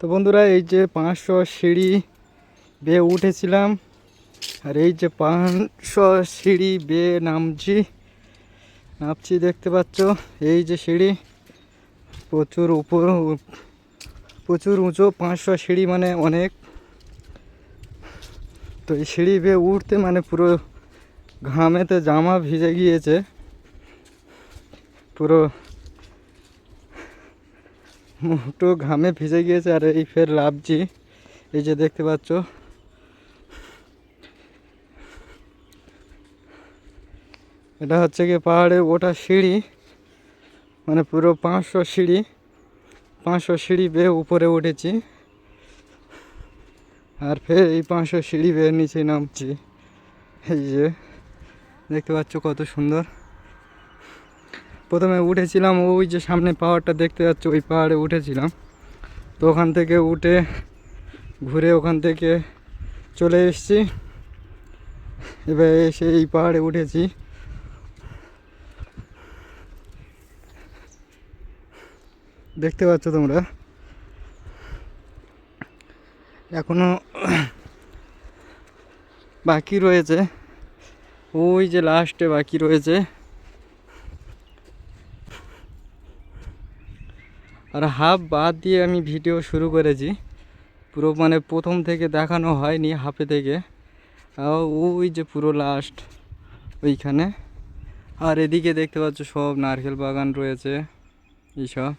তো বন্ধুরা, এই যে পাঁচশো সিঁড়ি বেয়ে উঠেছিলাম, আর এই যে পাঁচশো সিঁড়ি বেয়ে নামছি নামছি দেখতে পাচ্ছ, এই যে সিঁড়ি, প্রচুর উপর, প্রচুর উঁচু, পাঁচশো সিঁড়ি মানে অনেক। তো এই সিঁড়ি বেয়ে উঠতে মানে পুরো ঘামেতে জামা ভিজে গিয়েছে, পুরো মুটো ঘামে ভিজে গিয়েছে আর এই ফের লাভছি এই যে দেখতে পাচ্ছ। এটা হচ্ছে কি পাহাড়ে ওঠা সিঁড়ি। মানে পুরো পাঁচশো সিঁড়ি। পাঁচশো সিঁড়ি বেয়ে উপরে উঠেছি। আর ফের এই পাঁচশো সিঁড়ি বেয়ে নিচে নামছি। এই যে, দেখতে পাচ্ছ কত সুন্দর। প্রথমে উঠেছিলাম, ওই যে সামনে পাহাড়টা দেখতে পাচ্ছ ওই পাহাড়ে উঠেছিলাম। তো ওখান থেকে উঠে ঘুরে ওখান থেকে চলে এসেছি। এবার এসে এই পাহাড়ে উঠেছি। দেখতে পাচ্ছ তোমরা? এখনও বাকি রয়েছে। ওই যে লাস্টে বাকি রয়েছে। আর হাফ বাদ দিয়ে আমি ভিডিও শুরু করেছি। পুরো মানে প্রথম থেকে দেখানো হয়নি, হাফে থেকে। ওই যে পুরো লাস্ট ওইখানে। আর এদিকে দেখতে পাচ্ছ সব নারকেল বাগান রয়েছে, এইসব।